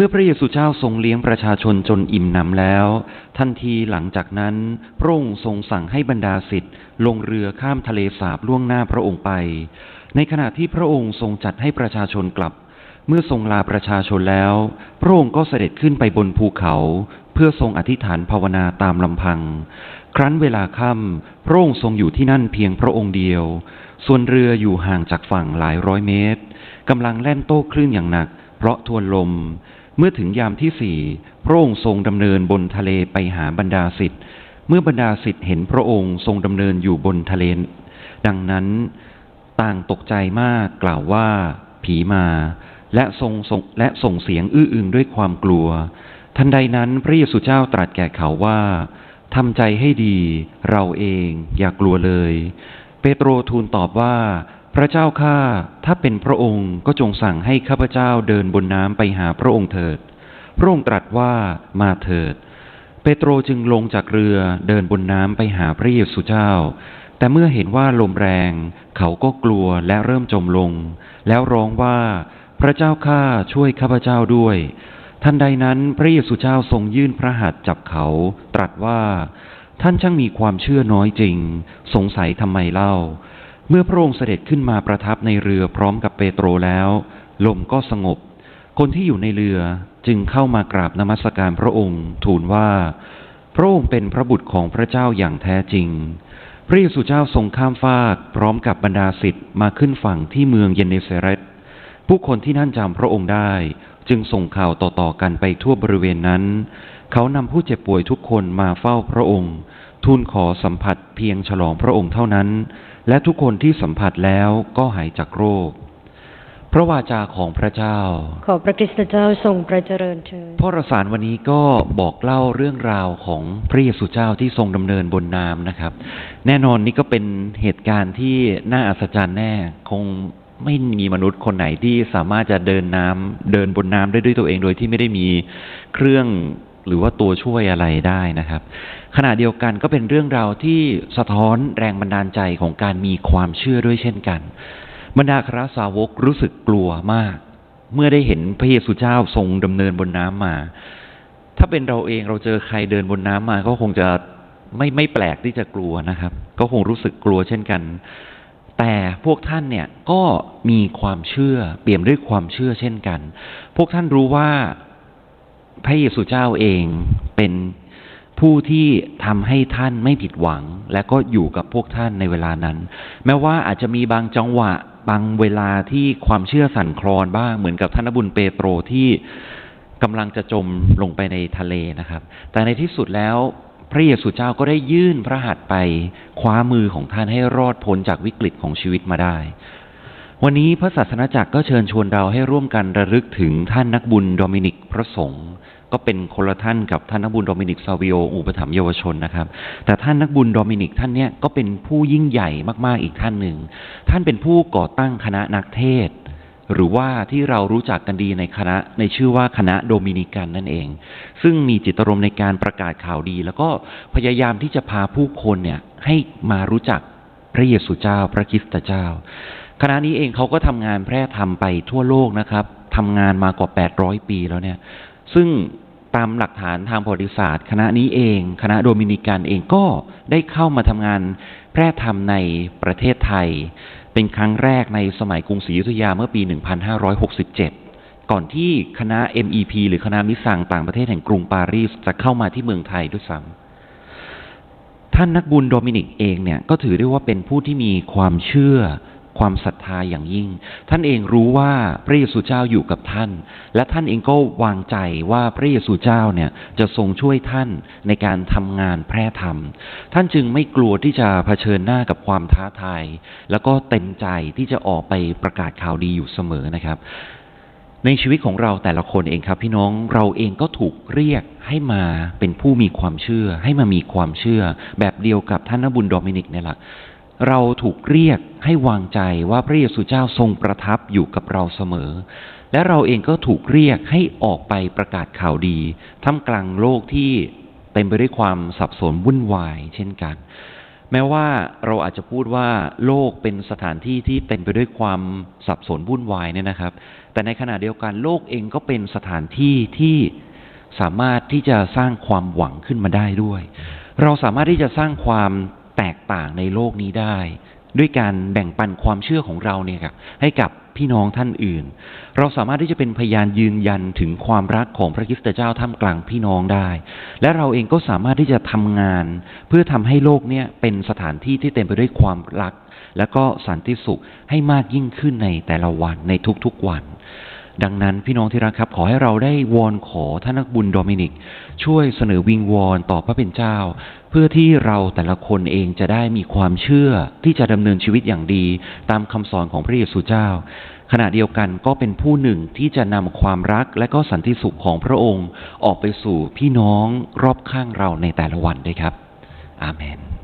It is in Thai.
มื่อพระเยซูเจ้าทรงเลี้ยงประชาชนจนอิ่มหนำแล้ว ทันทีหลังจากนั้น พระองค์ทรงสั่งให้บรรดาศิษย์ลงเรือข้ามทะเลสาบล่วงหน้าพระองค์ไป ในขณะที่พระองค์ทรงจัดให้ประชาชนกลับ เมื่อทรงลาประชาชนแล้ว พระองค์ก็เสด็จขึ้นไปบนภูเขา เพื่อทรงอธิษฐานภาวนาตามลำพัง ครั้นเวลาค่ำพระองค์ทรงอยู่ที่นั่นเพียงพระองค์เดียว ส่วนเรืออยู่ห่างจากฝั่งหลายร้อยเมตรกำลังแล่นโต้คลื่นอย่างหนัก เพราะทวนลม เมื่อถึงยามที่สี่พระองค์ทรงดำเนินบนทะเลไปหาบรรดาศิษย์เมื่อบรรดาศิษย์เห็นพระองค์ทรงดำเนินอยู่บนทะเล ดังนั้นต่างตกใจมากกล่าวว่า ผีมาและทรงงและส่งเสียงอื้ออึงด้วยความกลัว ทันใดนั้นพระเยซูเจ้าตรัสแก่เขาว่าทำใจให้ดี เราเองอย่ากลัวเลย เปโตรทูลตอบว่า พระเจ้าข้าถ้าเป็นพระองค์ก็จงสั่งให้ข้าพเจ้าเดินบนน้ำไปหาพระองค์เถิด พระองค์ตรัสว่ามาเถิด เปโตรจึงลงจากเรือเดินบนน้ำไปหาพระเยซูเจ้า แต่เมื่อเห็นว่าลมแรง เขาก็กลัวและเริ่มจมลง แล้วร้องว่า พระเจ้าข้าช่วยข้าพเจ้าด้วยทันใดนั้นพระเยซูเจ้าทรงยื่นพระหัตถ์จับเขา ตรัสว่า ท่านช่างมีความเชื่อน้อยจริง สงสัยทำไมเล่า เมื่อพระองค์เสด็จขึ้นมาประทับในเรือพร้อมกับเปโตรแล้ว ลมก็สงบ คนที่อยู่ในเรือจึงเข้ามากราบนมัสการพระองค์ทูลว่า พระองค์เป็นพระบุตรของพระเจ้าอย่างแท้จริง พระเยซูเจ้าทรงข้ามฟากพร้อมกับบรรดาศิษย์มาขึ้นฝั่งที่เมืองเยนเนเซเรตผู้คนที่นั่นจำพระองค์ได้ จึงส่งข่าวต่อๆกันไปทั่วบริเวณนั้น เขานำผู้เจ็บป่วยทุกคนมาเฝ้าพระองค์ ทูลขอสัมผัสเพียงฉลองพระองค์เท่านั้น และทุกคนที่สัมผัสแล้วก็หายจากโรค พระวาจาของพระเจ้า ขอพระคริสตเจ้าทรงประเจริญเถิดพ่อรสารวันนี้ก็บอกเล่าเรื่องราวของพระเยซูเจ้าที่ทรงดำเนินบนน้ำนะครับ แน่นอนนี่ก็เป็นเหตุการณ์ที่น่าอัศจรรย์แน่คงไม่มีมนุษย์คนไหนที่สามารถจะเดินน้ำเดินบนน้ำได้ด้วยตัวเองโดยที่ไม่ได้มีเครื่องหรือว่าตัวช่วยอะไรได้นะครับ ขณะเดียวกันก็เป็นเรื่องราวที่สะท้อนแรงบันดาลใจของการมีความเชื่อด้วยเช่นกัน บรรดาคราสาวกรู้สึกกลัวมาก เมื่อได้เห็นพระเยซูเจ้าทรงดำเนินบนน้ำมา ถ้าเป็นเราเองเราเจอใครเดินบนน้ำมา ก็คงจะไม่ไม่แปลกที่จะกลัวนะครับ ก็คงรู้สึกกลัวเช่นกัน แต่พวกท่านเนี่ยก็มีความเชื่อเปี่ยมด้วยความเชื่อเช่นกัน พวกท่านรู้ว่าพระเยซูเจ้าเองเป็น ผู้ที่ทำให้ท่านไม่ผิดหวัง และก็อยู่กับพวกท่านในเวลานั้น แม้ว่าอาจจะมีบางจังหวะ บางเวลาที่ความเชื่อสั่นคลอนบ้างเหมือนกับท่านนบุญเปโตรที่กำลังจะจมลงไปในทะเลนะครับ แต่ในที่สุดแล้วพระเยซูเจ้าก็ได้ยื่นพระหัตถ์ไปคว้ามือของท่านให้รอดพ้นจากวิกฤตของชีวิตมาได้ วันนี้พระศาสนาจักรก็เชิญชวนเราให้ร่วมกันระลึกถึงท่านนักบุญโดมินิกพระสงฆ์ก็เป็นคนละท่านกับท่านนักบุญโดมินิกซาวิโออุปถัมภ์เยาวชนนะครับ แต่ท่านนักบุญโดมินิกท่านเนี้ยก็เป็นผู้ยิ่งใหญ่มาก ๆ อีกท่านหนึ่ง ท่านเป็นผู้ก่อตั้งคณะนักเทศ หรือว่าที่เรารู้จักกันดีในคณะในชื่อว่าคณะโดมินิกันนั่นเอง ซึ่งมีจิตรมในการประกาศข่าวดี แล้วก็พยายามที่จะพาผู้คนเนี่ยให้มารู้จักพระเยซูเจ้า พระคริสตเจ้า คณะนี้เองเขาก็ทำงานแพร่ธรรมไปทั่วโลกนะครับทำงานมากว่า 800 ปีแล้วเนี่ย ซึ่งตามหลักฐานทางประวัติศาสตร์ คณะนี้เอง คณะโดมินิกันเองก็ได้เข้ามาทำงานแพร่ธรรมในประเทศไทย เป็นครั้งแรกในสมัยกรุงศรีอยุธยาเมื่อปี 1567 ก่อนที่คณะ MEP หรือคณะมิสซังต่างประเทศแห่งกรุงปารีสจะเข้ามาที่เมืองไทยด้วยซ้ำท่านนักบุญโดมินิกเองเนี่ยก็ถือได้ว่าเป็นผู้ที่มีความเชื่อ ความศรัทธาอย่างยิ่ง ท่านเองรู้ว่าพระเยซูเจ้าอยู่กับท่าน และท่านเองก็วางใจว่าพระเยซูเจ้าเนี่ยจะทรงช่วยท่านในการทำงานแพร่ธรรม ท่านจึงไม่กลัวที่จะเผชิญหน้ากับความท้าทาย แล้วก็เต็มใจที่จะออกไปประกาศข่าวดีอยู่เสมอนะครับ ในชีวิตของเราแต่ละคนเองครับพี่น้องเราเองก็ถูกเรียกให้มาเป็นผู้มีความเชื่อ ให้มามีความเชื่อ แบบเดียวกับท่านนบุญโดมินิกเนี่ยแหละ เราถูกเรียกให้วางใจว่าพระเยซูเจ้าทรงประทับอยู่กับเราเสมอ และเราเองก็ถูกเรียกให้ออกไปประกาศข่าวดีท่ามกลางโลกที่เต็มไปด้วยความสับสนวุ่นวาย เช่นกัน แม้ว่าเราอาจจะพูดว่าโลกเป็นสถานที่ที่เต็มไปด้วยความสับสนวุ่นวายเนี่ยนะครับ แต่ในขณะเดียวกันโลกเองก็เป็นสถานที่ที่สามารถที่จะสร้างความหวังขึ้นมาได้ด้วย เราสามารถที่จะสร้างความ แตกต่างในโลกนี้ได้ ด้วยการแบ่งปันความเชื่อของเราเนี่ยครับให้กับพี่น้องท่านอื่น เราสามารถที่จะเป็นพยานยืนยันถึงความรักของพระคริสตเจ้าท่ามกลางพี่น้องได้ และเราเองก็สามารถที่จะทำงาน เพื่อทำให้โลกเนี่ยเป็นสถานที่ที่เต็มไปด้วยความรัก และก็สันติสุขให้มากยิ่งขึ้นในแต่ละวันในทุกๆวัน ดังนั้นพี่น้องที่รักครับ ขอให้เราได้วอนขอท่านนักบุญโดมินิก ช่วยเสนอวิงวอนต่อพระเป็นเจ้า เพื่อที่เราแต่ละคนเองจะได้มีความเชื่อที่จะดำเนินชีวิตอย่างดี ตามคำสอนของพระเยซูเจ้า ขณะเดียวกันก็เป็นผู้หนึ่งที่จะนำความรักและก็สันติสุขของพระองค์ ออกไปสู่พี่น้องรอบข้างเราในแต่ละวันด้วยครับ อาเมน